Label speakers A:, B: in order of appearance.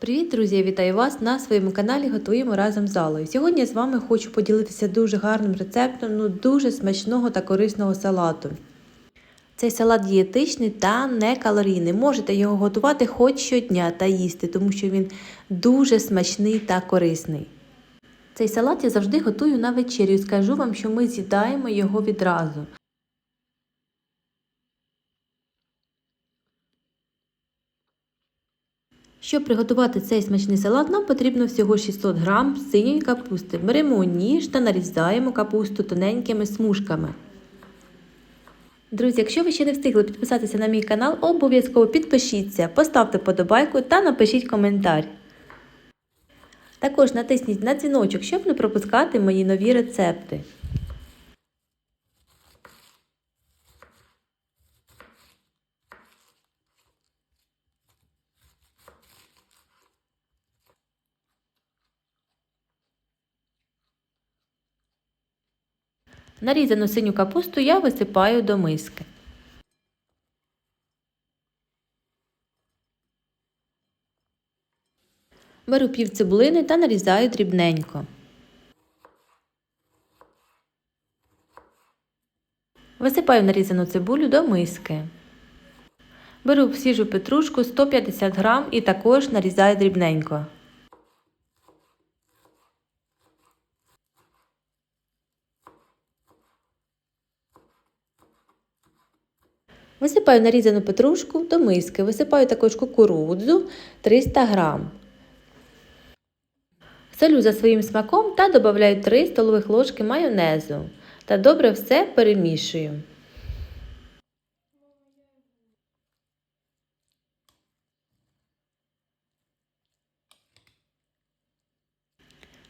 A: Привіт, друзі! Я вітаю вас на своєму каналі Готуємо разом з Алою. Сьогодні я з вами хочу поділитися дуже гарним рецептом, ну дуже смачного та корисного салату. Цей салат дієтичний та не калорійний. Можете його готувати хоч щодня та їсти, тому що він дуже смачний та корисний. Цей салат я завжди готую на вечерю. Скажу вам, що ми з'їдаємо його відразу. Щоб приготувати цей смачний салат, нам потрібно всього 600 г синьої капусти. Беремо ніж та нарізаємо капусту тоненькими смужками. Друзі, якщо ви ще не встигли підписатися на мій канал, обов'язково підпишіться, поставте подобайку та напишіть коментар. Також натисніть на дзвіночок, щоб не пропускати мої нові рецепти. Нарізану синю капусту я висипаю до миски. Беру пів цибулини та нарізаю дрібненько. Висипаю нарізану цибулю до миски. Беру свіжу петрушку 150 г і також нарізаю дрібненько. Висипаю нарізану петрушку до миски. Висипаю також кукурудзу 300 г. Солю за своїм смаком та додаю 3 столових ложки майонезу. Та добре все перемішую.